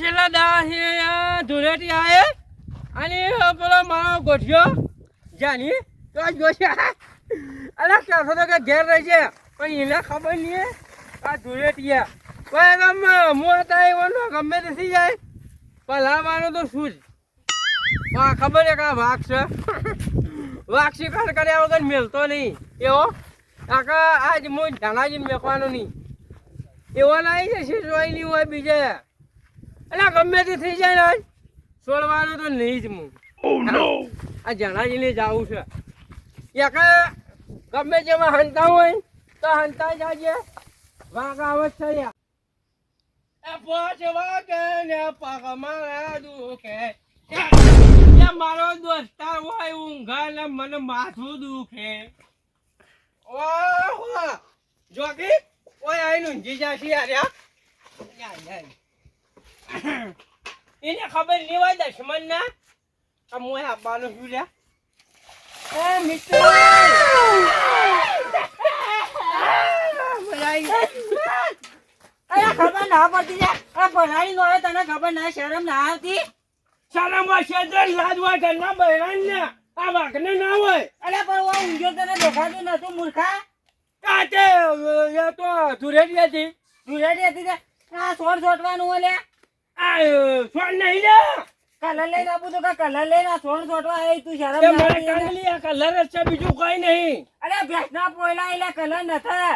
છેલ્લા દા છે ધૂળેટી આવે અને પેલો મારો ગોઠ્યો, જાની, તો જ ગોઠ્યા અરે કહેતો તો કે ઘેર રહી છે, પણ એને ખબર નહીં આ ધૂળેટી ગમ હું હતા એવાનો ગમે તે થઈ જાય. પલાવાનું તો શું જ. હા ખબર છે કે આ વાઘ છે. વાઘ શિકાર કર્યા વગર મેલતો નહીં. એવો? આખા આજ હું ધનાજી મેકવાનો નહીં. એવો નહીં જશે, જોઈ નહીં હોય બીજે. એટલે ગમે તે થઈ જાય ને છોડવાનો છોડવાનું તો નહીં જ હું? આ જણાજીને જાવું છે. એક ગમે જેમાં હંતા હોય તો હંતા જાજે. વાઘ આવે છે એ પોચ વાગે ને પગ મારા દુખે. મારો દોસ્તાર હોય ઊંઘા ને મને માથું દુખે. ઓહો! જોગી ઓય આઈ નું જીજા છે યાર યાર, યાર. એને ખબર નહીં હોય દશમન ના આ મોય આપવાનું શું લ્યા? એ મિત્ર અરે ખબર ના પડતી છે. આ ભણાડી નો તને ખબર ના શરમ ના આવતી. શાળામાં શેતર લાજ હોય ઘરના બહેરાન ને. આ વાઘને ના હોય. અરે પણ હું ઊંઘ્યો તને દેખાતું નતું મૂર્ખા. આ તે ધુરેડી હતી. ધુરેડી હતી આ સોળ સોટવાનું આ અ, સોન નહીં લે. કલર લઈને આપું તો કે કલર લઈને આ સોળ સોટવા આવી તું શરમ તે? કાંગલી આ કલર જ છે બીજું કઈ નહીં. અરે ભેંસના પોયલા એટલે કલર નથા.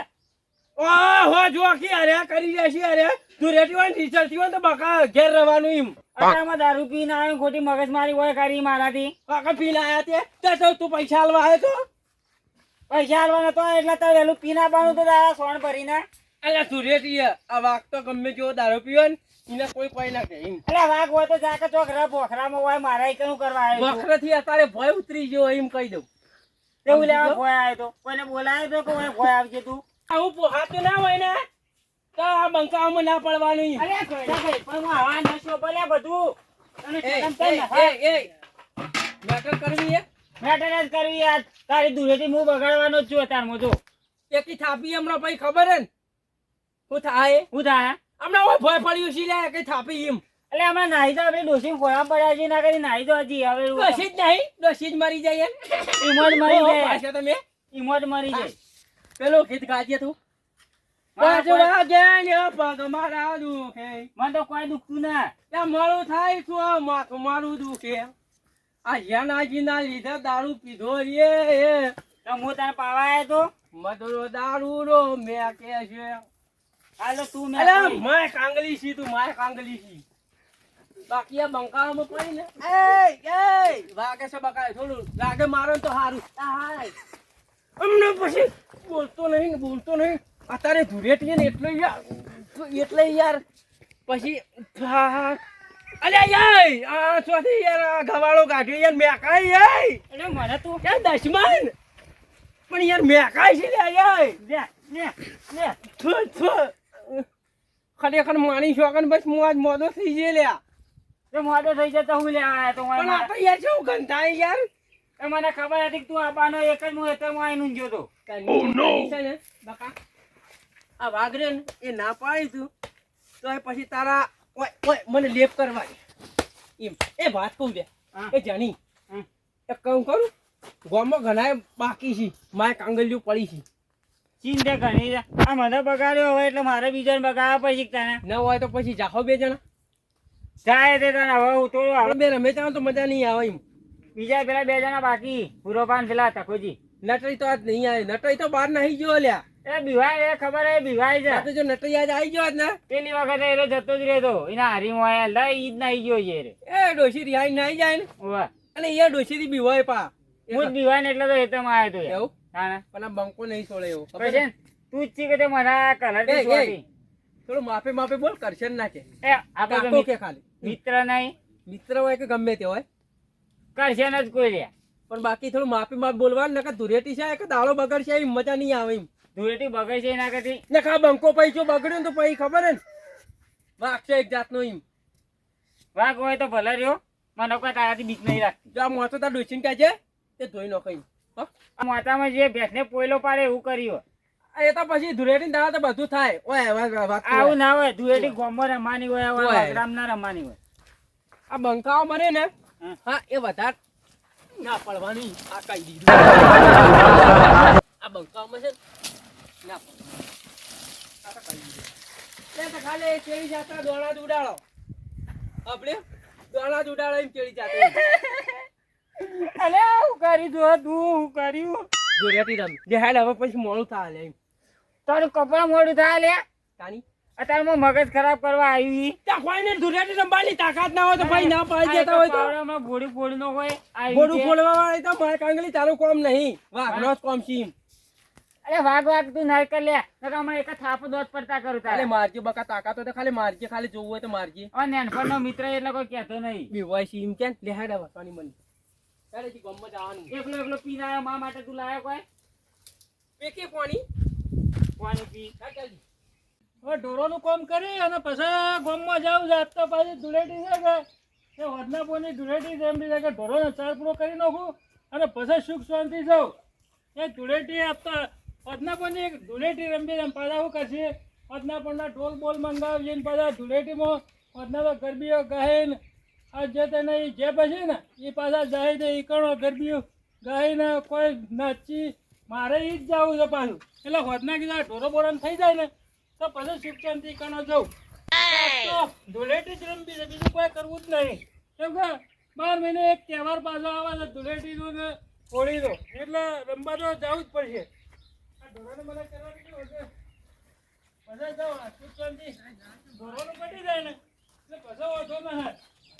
ઓહો જો કે અરે કરી રહ્યા છીએ અરે. ધુરેટી હોય ને ટીચર હોય તો બકા ઘેર રહેવાનું એમ. દારૂ પીને આવ્યો ખોટી મગજમારી હોય કરી મારાથી. કાકા પીને આવ્યા તે. તે તો તું પૈસા આલવા આવ્યો તો. પૈસા આલવાના તો એટલે તારે વહેલું પીને આવવાનું તો તારા સોન ભરીને. અલ્યા ધુરેટી આ વાક તો ગમે જો દારૂ પીવો ને એને કોઈ કોઈ ના કહે એમ. એટલે વાઘ હોય તો જાકે ચોકરા પોખરામાં હોય મારા એકનું કરવા આવ્યો છું. વખરેથી અત્યારે ભય ઉતરી ગયો એમ કહી દઉં. તેવું લેવા ભોય આવ્યો તો? કોઈને બોલાયો તો કે ઓય આવજે તું? આવું પોહાતું ના હોય ને તો આ બંકામાં ના પડવાનું અરે કોઈના ભાઈ પણ હું નશો બધું. મેટર કરવી મેટર જ કરવી યાર. તારી દૂરેથી હું બગાડવાનો જ છું અત્યારમાં જો. એકી થાપી હમણાં પછી ખબર હે ને? હું થાય હું થાય હમણાં ઓય ભય પડ્યું છે લે કઈ થાપી એમ. એટલે અમે નાહી તો આપણે ડોસી ખોળા પડ્યા છે ના કરી નાહી તો હજી હવે ડોસી જ નહીં ડોસી જ મરી જાય એમ. ઈમોજ મરી જાય. પાછા તમે. ઈમોજ મરી જાય. પેલું ગીત ગાજે તું. મારા પાંચ કોઈ- વાગે ને પગ મારા દુખે. મને તો કોઈ દુખતું ના. ત્યાં મારું થાય છું માથું મારું દુખે. આ યાનાજી ના લીધે દારૂ પીધો રે હું તારે પાવા આવ્યો તો? મધુરો દારૂ રો મેં કે છે. હાલો તું મેં અરે પડી. માય કાંગલી છી તું માય કાંગલી છી. બાકી આ બંકામાં પડી ને. એ એ વાગે છે બકાય થોડું લાગે મારો તો હારું. આય. અમને પછી બોલતો નહીં ને બોલતો નહીં. અત્યારે ધુરેટી ને એટલે યાર એટલે યાર પછી હા, હા. અલ્યા યાર આ ચોથી યાર આ ગવાળો કાઢ્યો યાર મેકાય યાર એટલે મને તું યાર દશમન પણ યાર મેકાય છે લે યાય. લે લે લે. થુ, થુ. ખરેખર માણી શોકન બસ હું આજ મોડો થઈ જઈ લ્યા. તો મોડો થઈ જતો હું લેવા આવ્યો તો પણ આ મારા- તો યાર શું ગંધા યાર? એ મને ખબર હતી કે તું આવવાનો એક જ હું એટલે હું આવીને ઊંઘ્યો તો. છે ને, બકા, આ વાઘરે એ ના પાડી તું. તો એ પછી તારા ઓય ઓય મને લેપ કરવાની. એમ. એ વાત કહું દે. એ જાણી હમ. કહું કરું ગોમાં ઘણા બાકી છે મારે કાંગલિયું પડી છે. ચીંતે ઘણી છે. આ મને બગાડ્યો હોય એટલે મારે બીજાને બગાડવા પછી તને? ન હોય તો પછી જાખો બે જણા. જાય તે તને હવે હું તો બે રમે ચાલો તો મજા નહીં આવે એમ. બીજા પેલા બે જણા બાકી. પૂરો પાન પેલા તકોજી નટરી તો આજ નહીં આવે. નટરી તો બહાર નહીં ગયો લ્યા એ બિવાય એ ખબર એ બિવાય છે. જો નટરી આજ આવી ગયો ને. પેલી વખતે એ જતો જ રહેતો. એના હારીમાં આયા. લઈ ઈ જ નાઈ ગયો છે એ ડોસી એ રિહાઈ નહીં જાય ને. અને એ ડોસી થી બિવાય પા. હું જ બિવાય ને એટલે તો હેતમાં આવ્યો તો એવું? પણ આ બંકો નહીં છોડે એવો ખબર છે તું જ છી કે મને એ, એ. છોડી. થોડું માફી માફી બોલ કરશે ના કે. એ આપણે તો કે ખાલી. મિત્ર નહીં. મિત્ર હોય કે ગમે તે હોય. કરશે ને જ કોઈ રે. પણ બાકી થોડું માફી માફ બોલવાનું નકર ધુરેટી છે કે દાળો બગડશે એમ મજા નહીં આવે એમ. ધુરેટી બગડશે ના એના કરતી? ને ખા બંકો પૈ જો બગડ્યો ને તો પૈ ખબર ને? છે એક જાતનો એમ. વાઘ હોય તો ભલે રહ્યો મને કોઈ તારાથી બીક નહીં રાખતી. જો આ મોતો તાર ડોસીને કહે છે તે ધોઈ નાખો એમ. હો? આ માતામાં જે ભેંસને પોયલો પાડે એવું કર્યું એ તો પછી ધૂળેટી દાડા તો બધું થાય. ઓય આવું ના હોય. ધુળેટી ગોમમાં રમવાની હોય હોય. ના રમવાની હોય. આ બંકાઓ મરે ને? હા. એ વધારે ના પડવાની. આ કહી દીધું. આ બંકાઓમાં છે ને, ના પડે. આ તો કહી દીધું. એ તો ખાલી કેળી જાતા દોણા જ ઉડાડો. આપણે દોણા જ ઉડાડો એમ કેળી જાતા. અલે હું કરી દો તું હું કર્યું ધૂળેટી રમ. જે હેડ હવે પછી મોડું થાય લે તારું કપડા મોડું થાય લે. તાની? અત્યારે હું મગજ ખરાબ કરવા આવી. ત્યાં કોઈને ધૂળેટી રમવાની તાકાત ના હોય તો ભાઈ ના પાડી દેતા હોય તો. ગોળી ફોડી નો હોય આવી ફોડવા વાળી તો મારે કાંગલી તારું કોમ નહીં. વાઘનો જ કોમ સીમ અરે વાઘ વાઘ તું ના કર લે. નકર હમણાં એક થાપ દોત પડતા કરું તારે. મારજે બકા તાકાત તો ખાલી મારજે ખાલી જોવું હોય તો મારજે. અને નેનપણનો મિત્ર એટલે કોઈ કહેતો નહીં. બીવાય છે એમ કે લે હેડ મને સોની મન. ગમમાં જવાનું. એકલો એકલો પી આવ્યો મા માટે તું લાયો કોઈ? પેકે પાણી. પાણી પી. હા હવે ઢોરોનું કામ કરી અને પછી ગામમાં જાઉં જાત તો પાછી ધૂળેટી છે કે? એ વડનાપોની ધૂળેટી છે. કે ઢોરોનો ચાર પૂરો કરી નાખું અને પછી સુખ શાંતિ જાઉં. એ ધૂળેટી આપતા વડનાપોની ધૂળેટી રમવી એમ પાછા શું કરશે? વડનાપોના ઢોલ બોલ મંગાવીને પાછા ધૂળેટીમાં વડના ગરબીઓ ગાઈને આ જે તેને જે પછી ને એ પાછા જાય છે ઈકણો ગરબીઓ ગાઈને કોઈ નાચી મારે ઈ જ જવું છે પાછું. એટલે હોદના કીધા ઢોરો બોરાન થઈ જાય ને તો પછી સુખ શાંતિ કણો જવું ધૂળેટી જ રમવી છે બીજું કોઈ કરવું જ નહીં. કેમ કે બાર મહિને એક તહેવાર પાછો આવે છે ધૂળેટીનો ને હોળીનો. એટલે રમવા તો જવું જ પડશે. આ ઢોરોને મને કરવાની કેવું હશે? પછી જાઓ આ સુખ શાંતિ ઢોરોનું પટી જાય ને એટલે પછી વાંધો ના થાય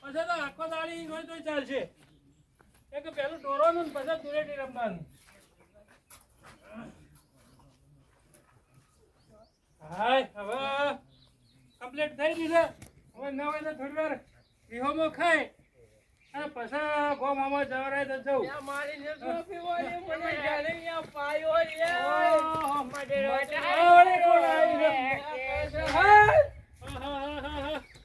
પછી તો આખો દાડી હોય તો ચાલશે. એક કે પેલું ઢોરોનું ને પછી ધૂળેટી રમવાનું. હાય હવે કમ્પ્લીટ થઈ ગઈ છે. હવે ન હોય તો થોડી વાર વિહોમો ખાય. અને પછી ગોમામાં જવરાય તો જવું. મારી ને પીવાની મને જાણે પાયો રે ઓહો, મડેરો આવડે કોણ આવી છે? હા હા, હા, હા, હા, હા.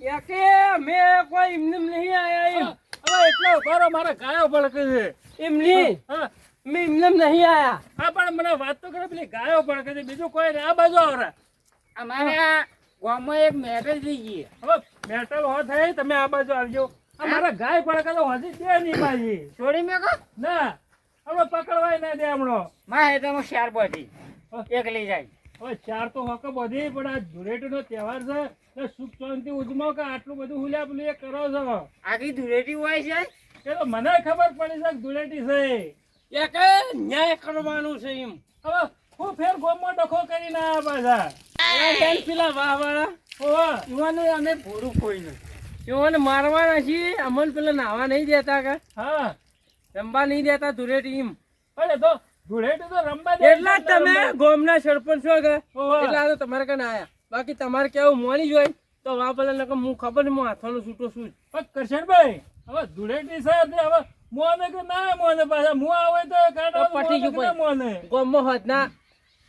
એકે મેં કોઈ એમને નહીં આયા એમ. હવે એટલો કરો મારા ગાયો પડકે છે. એમની? હા મેં એમને નહીં આયા. હા પણ મને વાત તો કરે પેલી ગાયો પડકે છે. બીજું કોઈ ના આ બાજુ આવરા. અમારે ગામમાં એક મેટલ થઈ ગઈ. હવે મેટલ હો થાય તમે આ બાજુ આવજો. આ મારા ગાય પડકે તો હજી દે નહીં બાજી છોડી મેં કહો? ના હવે પકડવાય ના દે હમણો. માં એ તો હું શેર બોટી એક લઈ જાય. હવે ચાર તો હક બધી પણ આ ધૂળેટીનો તહેવાર છે એટલે સુખ શાંતિ ઉજમો કે આટલું બધું હુલ્યા બુલ્યા કરો છો? આખી ધૂળેટી હોય છે? એ તો મને ખબર પડી છે ધૂળેટી છે. એક ન્યાય કરવાનું છે એમ. હવે હું ફેર ગોમમાં ડખો કરીને આયા પાછા. પેલા વાહ વાળા ઓહો યુવાનો અમે ભોરું ખોઈ તેઓને મારવાના છીએ અમને પેલા નાવા નહીં દેતા કે. હા. રમવા નહીં દેતા ધૂળેટી એમ. અરે તો એટલા તમે ગોમના સરપંચ છો કે? એટલા તો તમારે કને આયા. બાકી તમારે કેવું મોની જોઈ તો વા પેલા નકર હું ખબર નહીં હું હાથવાનું છૂટો છું. પણ કરશનભાઈ હવે ધૂળેટી તે હવે મોને કે ના મોને પાછા? મો આવે તો તો પટી ગયું મોને ના મોને? ગોમમાં હોદના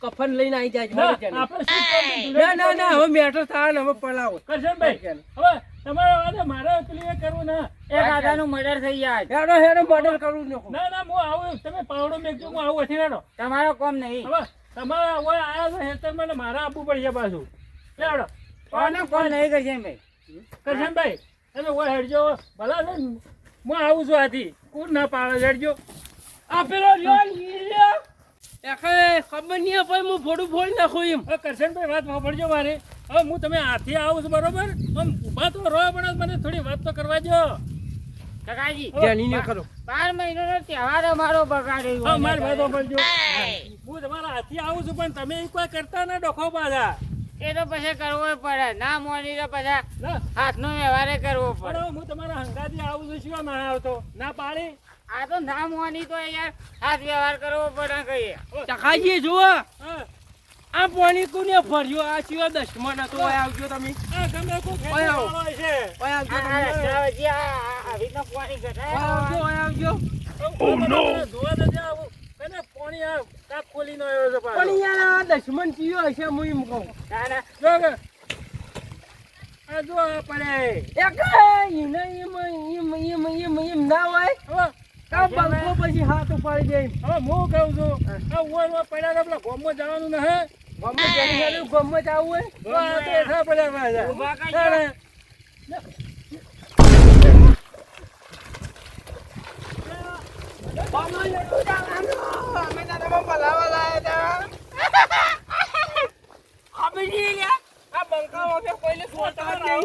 કફન લઈને આવી જાય ના, આપણે ના ના ના હવે મેટર થાય ને હવે પલાવો. કરશનભાઈ હવે તમારે આજે મારે પેલી એ કરવું ના. એ દાદાનું મર્ડર થઈ જાય. હેડો હેડો મર્ડર કરું જ ના ના હું આવું તમે પાવડો મેકજો હું આવું હતી હેડો. તમારો કોમ નહીં. હવે તમારા હવે આયા છે હેતરમાં ને મારે આપવું પડશે પાછું. હેડો. કોનો કોમ નહીં કરશે ભાઈ? કરશનભાઈ તમે ઓય હેડજો. ભલા છે હું આવું છું આથી. કુર ના પાડો? હેડજો. આ પેલો લ્યો એકે ખબર નહીં હોય હું ફોડું ફોડી નાખું એમ. કરશનભાઈ વાત સાંભળજો મારે. હવે હું તમે હાથી આવું છું બરોબર? આમ ઊભા તો રહો પણ મને થોડી વાત તો કરવા જો કાકાજી. ધ્યાની કરો બાર મહિનાનો તહેવાર અમારો બગાડ્યો હા મારી તમારા હાથી આવું છું પણ તમે કોઈ કરતા ના ડખો પાછા. એ તો પછી કરવો પડે. ના મોની તો પછી ના. હાથનો વ્યવહારે કરવો પડે. હું તમારા હંગાથી આવું છું શું ના આવતો? ના પાડી? આ તો ના મોની તો યાર હાથ વ્યવહાર કરવો પડે કહીએ ચખાજી જુઓ. હા. આ પાણી કોને ફર્યો આ સિવાય દસમાં નતો આવજો તમે. આ ગમે આવો. વાળો છે. ઓય આવજો આ તમે. રસ્તાવજી આ- રીતના પાણી ઓય ઘટાય આવજો. ઓ નો ધોવા તો જ્યાં આવું. કને પાણી આ કાપ ખોલીને આવ્યો છે પાછો. પણ યાર આ દસમન ચીયો હશે હું એમ કહું. ના ના. જો કે આ જો આ પડે. એકે એને એમ એમ એમ એમ એમ ના હોય. કાં બંકો પછી હાથ ઉપાડી દે હવે હું કહું છું આ માં પડ્યા પેલા ગોમમાં જવાનું ન નહીં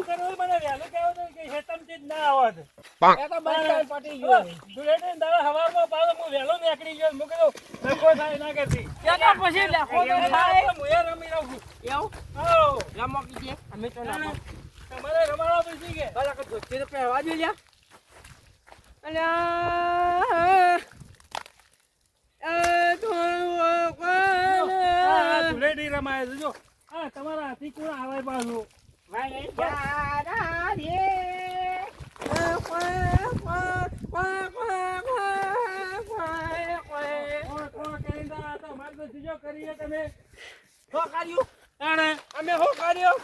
કરવું મને વહેલું કહેવું હતું કે હેતમથી જ ના આવત. એ તો બંધ પટી ગયો. ધૂળેટીને દાડે હવારમાં પાછો રમો કીજે અમે તો ના તમારે રમાડવા પછી કે ભલા કે ધોતી તો પહેરવા દે લ્યા આ- આ થોડું કોણ? કોણ આવે પાછું ભાઈ જારા રે. કોણ કોણ તો તો સીધો કરીએ તમે શું કર્યું? તાણે. અમે શું કર્યું?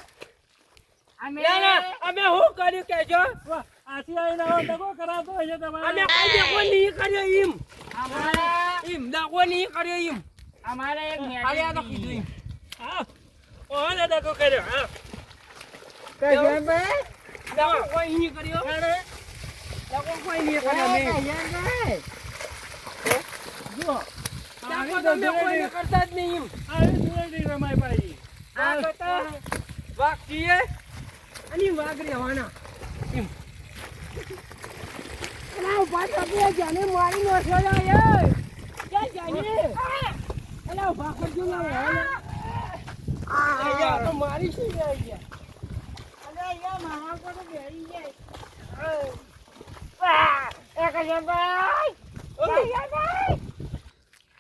અમે ના, ના, અમે શું કર્યું? વાહ, હાથી આવીને આવો ડગો કરાવતો હશે તમારે અમે કોઈ દેખો નહીં કર્યો એમ. અમારે એમ, દેખો નહીં કર્યો એમ. અમારે એક અરે તો કીધું એમ. હા ઓને ડગો કર્યો હા દેખો કોઈ નહીં કર્યો. તાણે. કોઈ નહીં કર્યો અમે. જુઓ દેખો તો કરતા જ નહીં એમ. આવી ધૂળેટી રમાય પાછી આ કરતા વાઘ છીએ અને વાઘ રહેવાના એમ. અલા, ઊભા બે જાને મારી જાને? ઊભા કરજો હવે. અહીંયા તો મારી શું જાય અહીંયા? અરે અહીંયા મારા પર તો જાય.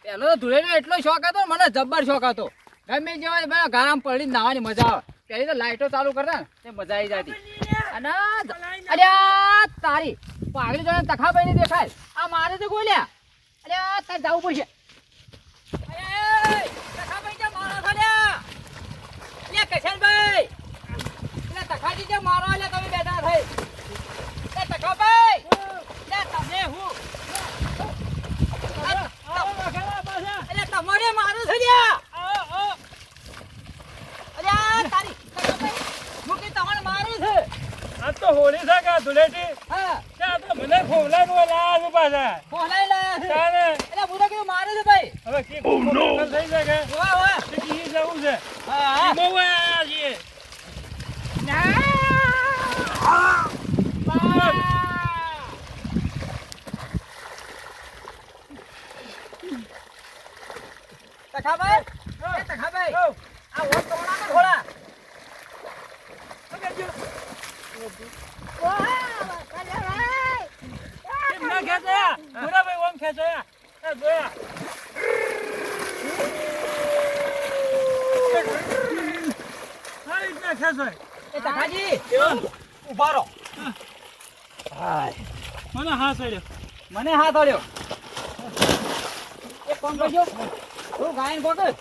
પેલો તો એટલો શોખ હતો મને જબ્બર શોખ હતો ગમે જેવા બધા ગામ પડી નાવાની મજા આવે. પેલી તો લાઈટો ચાલુ કરતા ને, તે મજા આવી જતી. અને અરે તારી પાઘડી જોડે તખાભાઈ ને દેખાય. આ મારે તો ગોલ્યા અરે તારે જવું પડશે. લે તખાજી જે મારો એટલે તમે બેઠા થઈ લે તખાભાઈ લે તમે હું આવો, વાઘેલા પાછા. અરે તમારે મારું છે લ્યા આવો, આવો. અરે આ તારી તખાભાઈ મૂકી તમારે મારું છે આજ તો હોળી છે કે ધૂળેટી હા ત્યાં તો મને ફોલાનું લાયા છે પાછા બોલાઈ લાયા છે તાણે. અરે હું તો કીધું મારે છે ભાઈ હવે કી કોમ્પિટિશન થઈ શકે વાહ વાહ તે કી જવું છે હા હા એમાં હું આયા છીએ તખાભાઈ એ તખાભાઈ આવો. આ ઓટ તોડા માં થોડા કેમ ના ખેંચાયા? ભૂરાભાઈ ઓમ ખેંચાયા. આ જોયા. આ રીતના ખેંચાય. એ તખાજી ઊભા રહો મને હા ચડ્યો. મને હાથ અડ્યો એક કોણ કરજો તું ગાયન ગોકળ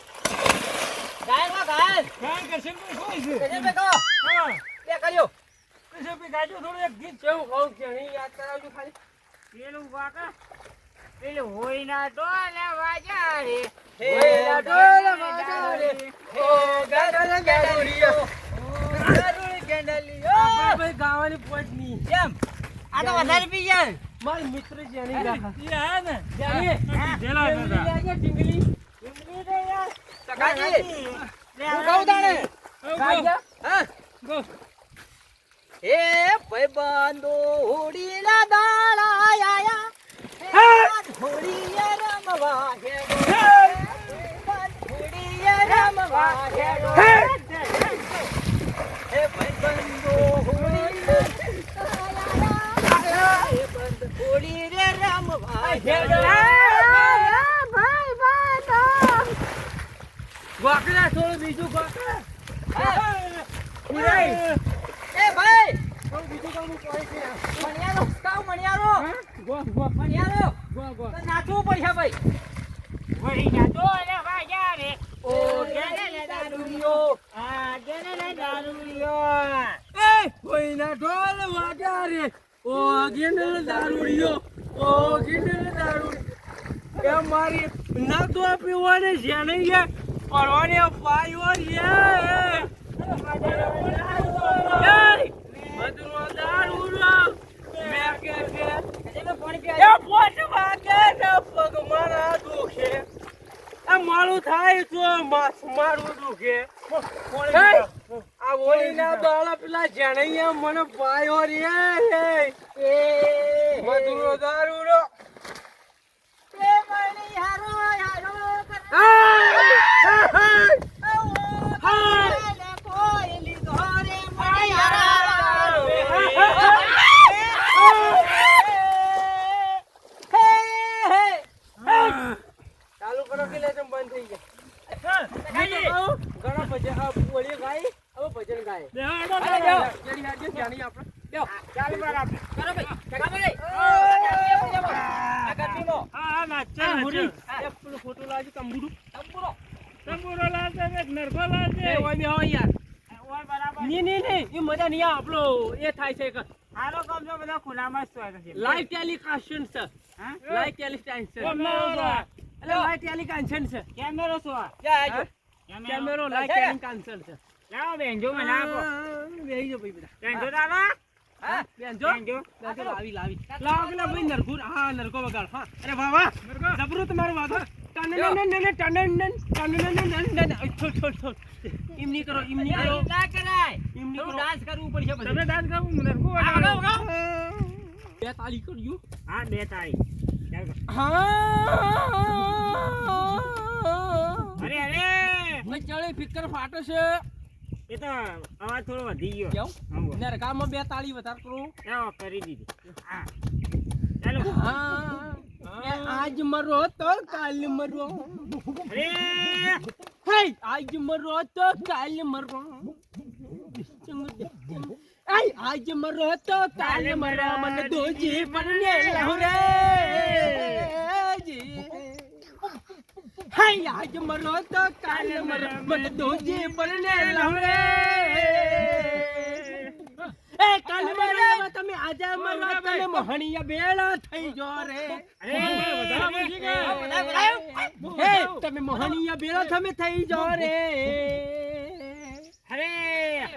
ગાયનમાં ગાયન ગાય કરશનભાઈ શું છે? બે કહો હા. બે કર્યો કરશનભાઈ ગાજો થોડું એક ગીત કેવું કહું કે નહીં યાદ કરાવજો ખાલી પેલું વાકા પેલું હોય ના ડોલે વાજા રે હે ડોલ વાજારે ઓ ગડલ ગડલિયો, ગડલ ગડલિયો. ભાઈ ગાવાની પોટ નહીં. કેમ આ તો વધારે પી જાય મારી મિત્ર જેની ગાથા. ઈ ને જેની? આ કીધેલા જ ટીંગલી હતા. યાર ટીંગલી. હું કહું તાણે? હા. ભાઈબંધો હોળીના દાડા આયા. હે હોળીએ રમવા હેડો. હોળીએ રમવા હેડો. હે. ભાઈબંધો હોળીના દાડા આયા હે. બંધ હોળી રે રમવા હેડો. વાકડા થોડું બીજું વાકડા. એ ભાઈ! થોડું બીજું કામ કોઈ છે. મણિયારો કાવ મણિયારો? ગો, ગો, મણિયારો ગો, ગો. તો નાચવું પડશે ભાઈ. હોય ના ડોલે વાજા રે. ઓ ગેલે દારૂડિયો. આ ગેલે દારૂડિયો એ, કોઈના ઢોલ વાગ્યા રે. ઓ, ગેંડલ દારૂડિયો. ઓ કીધું દારૂ એ મારી ના તો પીવાની છે નહીં છે પડવાની પાયો રો ને મારા મારું થાય તો મારું દુખે! આ ઓળીના બાળા પેલા જણૈયા મને પાયો રે એ મધુરો દારૂ રો એ પાણી હારો હારો કોઈ લીધો રે પાણી હારો ચાલુ કરો કે લેસન બંધ થઈ ગયા ઘણા ભજન આ ઓળી ગાય હવે ભજન ગાય બેહાડો અરે તારે. જાઓ, જેની હાથે જાણી આપણે બેહો. ચાલ બરાબર કરો ભાઈ કાકા ભાઈ આ ગરમીમાં હા, હા, નાચે, આ મુરી. નાચે. એ પેલું ખોટું લાવજો, તંબુરું. તંબુરો લાવજે ને એક નરફો લાવજે. એ ઓય બેહો યાર. ઓય બરાબરની, ની, ની, એ મજા નહીં આવે. આપણો એ થાય છે કે હારો ખુલ્લામાં જ છે લાઈવ ટેલિકાસ્શન છે હા લાઈવ ટેલિકાસ્શન કોમ ના આવડે. એટલે લાઈવ ટેલિકાસ્શન છે કેમેરો શું આ? કેમેરો લાઈવ ટેલિકાસ્શન છે લાવો બેનજો મને આપો હા, બેહી જાઓ ભાઈ બધા. બેનજો દાદા હા. બેનજો બેનજો લાવી, લાવી. લાવો પેલા ભાઈ નરઘુર. હા, નરઘો વગાડ. હા. અરે વાહ, વાહ. જબરું તમારું વાગો. ટનનનનનન, ટનનનન, ટનનનનનન. ઓય, થોડ, થોડ, થોડ. એમ નહીં કરો, એમની કરો, ના કરાય એમ કરો. ડાન્સ કરવું પડશે બધું. તમે ડાન્સ. બે તાળી કરજો. હા બે તાળી હા. અરે અરે ભાઈ, ચડે ફિકર ફાટે છે એ તો અવાજ થોડો વધી ગયો કેવું? હમ. નરઘામાં બે તાળી વધારે કરું કરી દીધી હા ચાલો હા. આજ મરો તો કાલ મરો. અરે! હે આજ મરો તો કાલ મરો. આય આજ મરો તો કાલ મરો. મન દોજી પરને લહરે. હાય આજ મરો તો કાલ મરો. મન દોજી એ કાલ મરો. તમે આજે મરો તમે મોહણીયા બેળા થઈ જો રે. તમે મોહણીયા બેળા તમે થઈ જો રે. અરે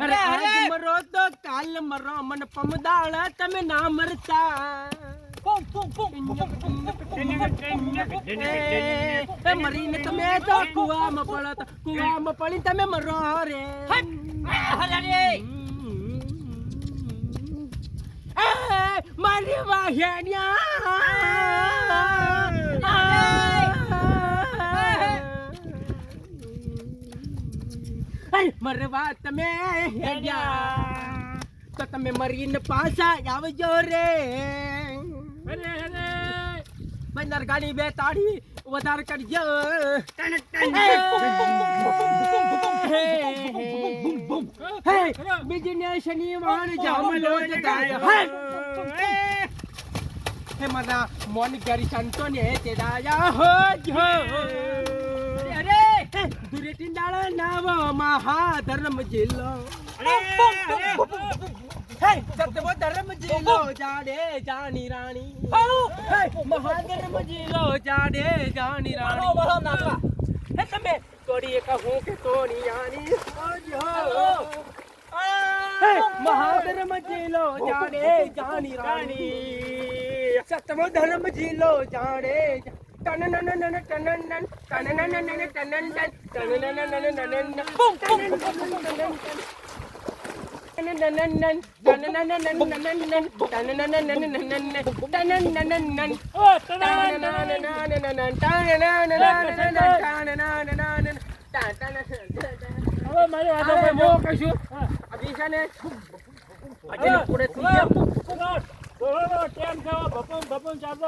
અરે મરો તો કાલ મરો. મન પમદાળ તમે ના મરતા. મરીને તમે તો કુવામાં પડત કુવામાં પડી તમે મરો રે મારી વાહ્યા મરવા તમે હેડ્યા તો તમે મરીને પાછા આવજો રે. અરે, અરે. બંદર ગાડી બે તાળી વધારે કરજો. બીજી ને શનિવાર જામલો જતા હે. મારા મોન ગરી સંતો ને તે દાયા હો. જો અરે દુરેટી દાડા નાવ મહાધર્મ જિલ્લો હે સતવો ધર્મ જિલ્લો જાડે જાની રાણી હે મહાધર્મ જિલ્લો જાડે જાની રાણી હે તમે તોડી એક હું કે તોડી આની ઓજો હે મહાધર્મ જિલ્લો જાડે જાની રાણી સતમો ધર્મ જિલ્લો જાડે ટનનનનન ટનનન ટનનનનન ટનનન ટનનનનન બૂમ બૂમ ઓ, તને હવે મારી વાતો પર જો. હા. હા. દોડો, ટેમ થયો, ભપુમ, થઈ ચાલતો